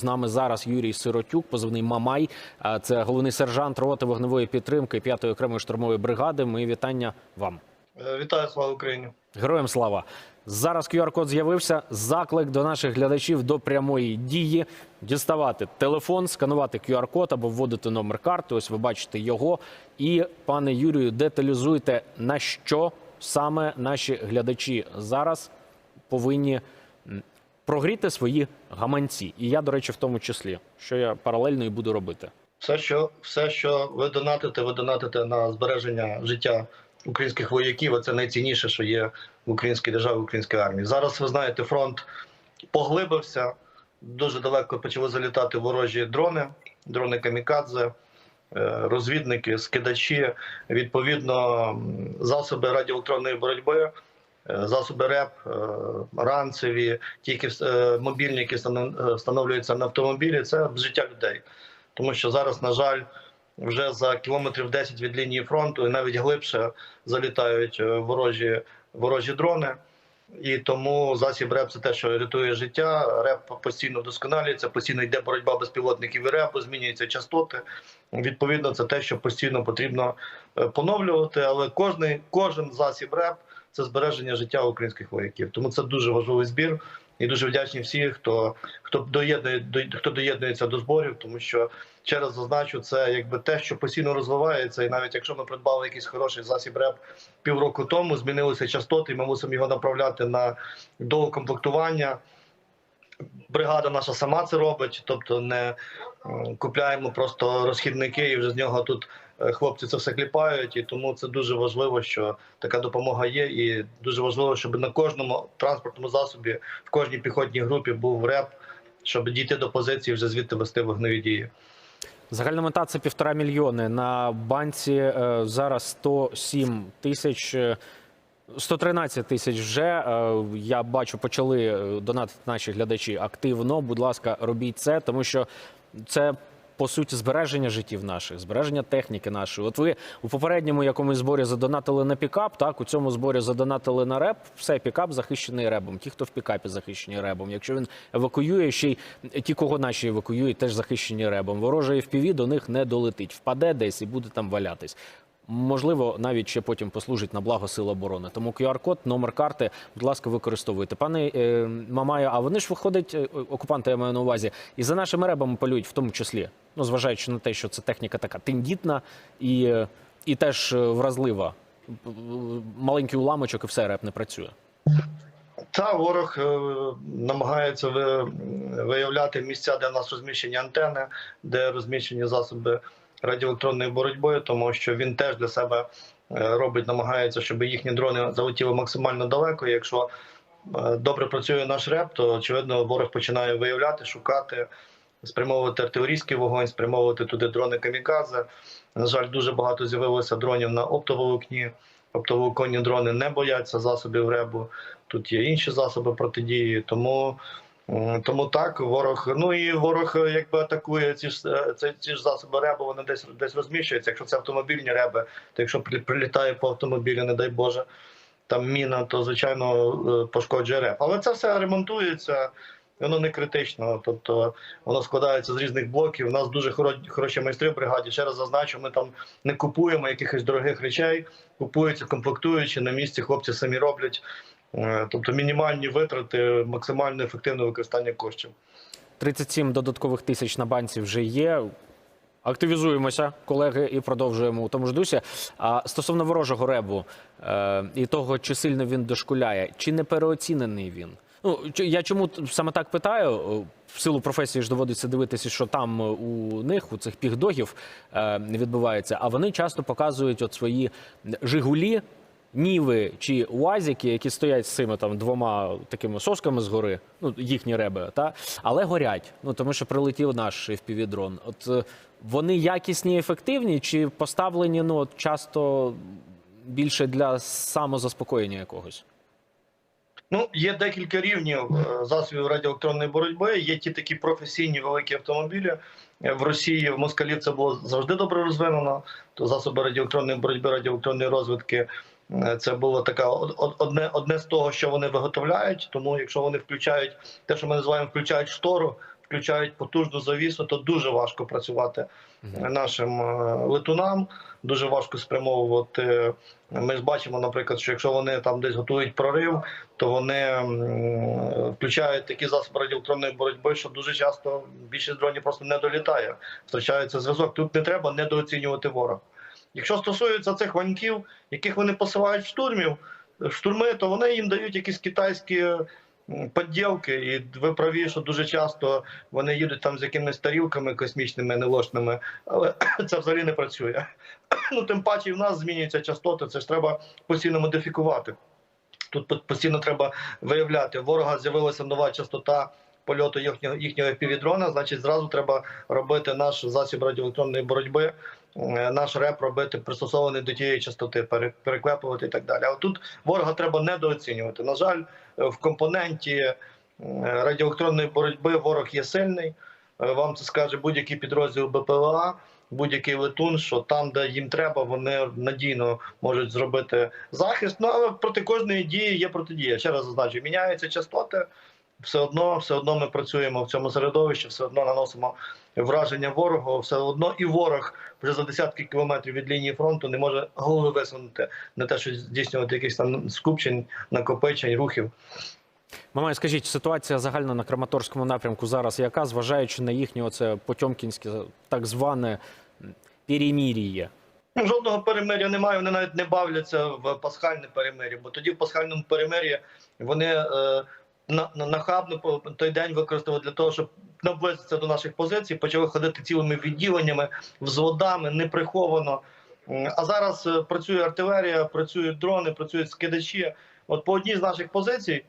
З нами зараз Юрій Сиротюк, позивний Мамай. Це головний сержант роти вогневої підтримки 5-ї окремої штурмової бригади. Мої вітання вам. Е, Вітаю, слава Україні. Героям слава! Зараз QR-код з'явився. Заклик до наших глядачів до прямої дії. Діставати телефон, сканувати QR-код або вводити номер карти. Ось ви бачите його. І, пане Юрію, деталізуйте, на що саме наші глядачі зараз повинні прогріти свої гаманці. І я, до речі, в тому числі, що я паралельно і буду робити. Все, що все, що ви донатите, ви донатите на збереження життя українських вояків. а Це найцінніше, що є в українській державі, в українській армії. Зараз ви знаєте, фронт поглибився. Дуже далеко почали залітати ворожі дрони, дрони камікадзе, е, розвідники, скидачі. Відповідно, засоби радіоелектронної боротьби. Е, Засоби РЕП, е, ранцеві, тільки е, мобільні, які станов- встановлюються на автомобілі, це життя людей. Тому що зараз, на жаль, вже за кілометрів 10 від лінії фронту і навіть глибше залітають ворожі, ворожі дрони. І тому засіб РЕП це те, що рятує життя. РЕП постійно вдосконалюється, постійно йде боротьба безпілотників і РЕПу, змінюються частоти. Відповідно, це те, що постійно потрібно поновлювати. Але кожний, кожен засіб РЕП це збереження життя українських вояків. Тому це дуже важливий збір. І дуже вдячні всім, хто хто доєднує до хто доєднується до зборів, тому що ще раз зазначу, це якби те, що постійно розвивається, і навіть якщо ми придбали якийсь хороший засіб РЕП півроку тому, змінилися частоти, і ми мусимо його направляти на доукомплектування. Бригада наша сама це робить, тобто не купляємо просто розхідники, і вже з нього тут хлопці це все кліпають. І тому це дуже важливо, що така допомога є. І дуже важливо, щоб на кожному транспортному засобі в кожній піхотній групі був реп, щоб дійти до позиції, вже звідти вести вогневі дії. Загальна мета це півтора мільйони. На банці е, зараз 107 тисяч. е, 113 тисяч вже е, я бачу, почали е, донатити наші глядачі активно. Будь ласка, робіть це, тому що це по суті збереження життів наших, збереження техніки нашої. От ви у попередньому якомусь зборі задонатили на пікап. Так у цьому зборі задонатили на реп. Все, пікап захищений ребом. Ті, хто в пікапі захищені ребом. Якщо він евакуює, ще й ті, кого наші евакуюють, теж захищені ребом. Ворожий FPV до них не долетить, впаде десь і буде там валятись. Можливо, навіть ще потім послужить на благо сил оборони. Тому QR-код, номер карти, будь ласка, використовуйте. Пане е, Мамаю, а вони ж виходять, е, окупанти, я маю на увазі, і за нашими ребами полюють, в тому числі. Ну, зважаючи на те, що це техніка така тендітна і, е, і теж е, вразлива. Маленький уламочок і все реп не працює. Та ворог намагається виявляти місця, де в нас розміщені антени, де розміщені засоби радіоелектронної боротьби, тому що він теж для себе е, робить, намагається, щоб їхні дрони залетіли максимально далеко. І Якщо е, добре працює наш реп, то очевидно ворог починає виявляти, шукати, спрямовувати артилерійський вогонь, спрямовувати туди дрони камікадзе. На жаль, дуже багато з'явилося дронів на оптоволокні. Оптоволоконні дрони не бояться засобів ребу. Тут є інші засоби протидії. Тому, тому так, ворог. Ну і ворог е, якби атакує ці ж е, ці, ці ж засоби ребу, вони десь десь розміщуються. Якщо це автомобільні реби, то якщо прилітає по автомобілю, не дай Боже, там міна, то звичайно е, пошкоджує реб. Але це все ремонтується. Воно не критично, тобто воно складається з різних блоків. У нас дуже хороші майстри в бригаді. Ще раз зазначу, ми там не купуємо якихось дорогих речей, купуються комплектуючі на місці. Хлопці самі роблять. Е, Тобто мінімальні витрати, максимально ефективне використання коштів. 37 додаткових тисяч на банці вже є. Активізуємося, колеги, і продовжуємо у тому ж дусі. А стосовно ворожого ребу е, і того, чи сильно він дошкуляє, чи не переоцінений він? Ну я чому саме так питаю? В силу професії ж доводиться дивитися, що там е, у них, у цих пігдогів, е, відбувається. А вони часто показують от свої жигулі, ніви чи уазіки, які стоять з цими там двома такими сосками згори, ну їхні реби, та але горять. Ну тому що прилетів наш FPV-дрон. От е, вони якісні, ефективні, чи поставлені ну от, часто більше для самозаспокоєння якогось? Ну, є декілька рівнів е, засобів радіоелектронної боротьби. Є ті такі професійні великі автомобілі. Е, В Росії в Москалів це було завжди добре розвинено. То засоби радіоелектронної боротьби, радіоелектронної розвідки. Е, Це було така од- од- одне, одне з того, що вони виготовляють. Тому, якщо вони включають те, що ми називаємо включають штору, включають потужну завісу, то дуже важко працювати нашим е, летунам. Дуже важко спрямовувати. Ми ж бачимо, наприклад, що якщо вони там десь готують прорив, то вони включають такі засоби радіоелектронної боротьби, що дуже часто більшість дронів просто не долітає, втрачається зв'язок. Тут не треба недооцінювати ворога. Якщо стосується цих ваньків, яких вони посилають в штурмів, штурми, то вони їм дають якісь китайські подділки, і ви праві, що дуже часто вони їдуть там з якимись тарілками космічними, неложними, але це взагалі не працює. Ну тим паче в нас змінюються частоти. Це ж треба постійно модифікувати. Тут постійно треба виявляти. У Ворога з'явилася нова частота польоту їхнього їхнього півдрона. Значить, зразу треба робити наш засіб радіоелектронної боротьби, е, наш реп робити пристосований до тієї частоти, пере- переклепувати і так далі. А тут ворога треба недооцінювати. На жаль, е, в компоненті е, радіоелектронної боротьби ворог є сильний. Е, Вам це скаже будь-який підрозділ БПЛА, будь-який летун, що там, де їм треба, вони надійно можуть зробити захист. Ну але проти кожної дії є протидія. Ще раз зазначу, міняються частоти. Все одно, все одно ми працюємо в цьому середовищі, все одно наносимо враження ворогу, все одно і ворог вже за десятки кілометрів від лінії фронту не може голови висунути на те, що здійснювати якісь там скупчень, накопичень, рухів. Мамай, скажіть, ситуація загальна на Краматорському напрямку зараз яка, зважаючи на їхнє оце потьомкінське так зване перемір'я? Ну, Жодного перемир'я немає, вони навіть не бавляться в пасхальне перемир'я, бо тоді в пасхальному перемир'ї вони е, нахабно той день використали для того, щоб наблизитися до наших позицій, почали ходити цілими відділеннями, взводами, неприховано. А зараз е, працює артилерія, працюють дрони, працюють скидачі. От по одній з наших позицій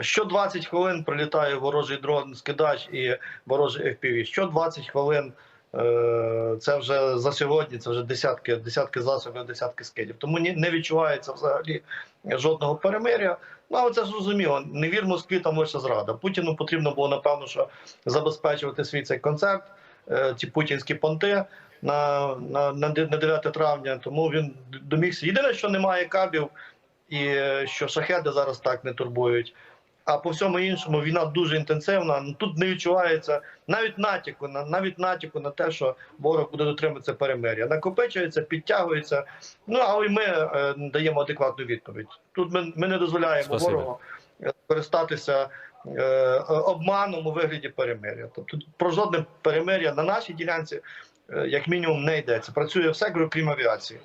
що 20 хвилин прилітає ворожий дрон, скидач і ворожий FPV. Що 20 хвилин Це вже за сьогодні, це вже десятки, десятки засобів, десятки скидів. Тому не відчувається взагалі жодного перемиря. Ну але це зрозуміло. Не вір Москві, там лише зрада. Путіну потрібно було напевно, що забезпечувати свій цей концерт, е, ці путінські понти на, на, на 9 травня. Тому він домігся. Єдине, що немає кабів, і е, що шахеди зараз так не турбують. А по всьому іншому війна дуже інтенсивна. Ну, Тут не відчувається навіть натяку на навіть натяку на те, що ворог буде дотримуватися перемир'я. Накопичується, підтягується. Ну але й ми е, даємо адекватну відповідь. Тут ми, ми не дозволяємо Спасибо. ворогу е, користатися е, обманом у вигляді перемир'я. Тобто про жодне перемир'я на нашій ділянці, е, як мінімум, не йдеться. Працює все, крім авіації.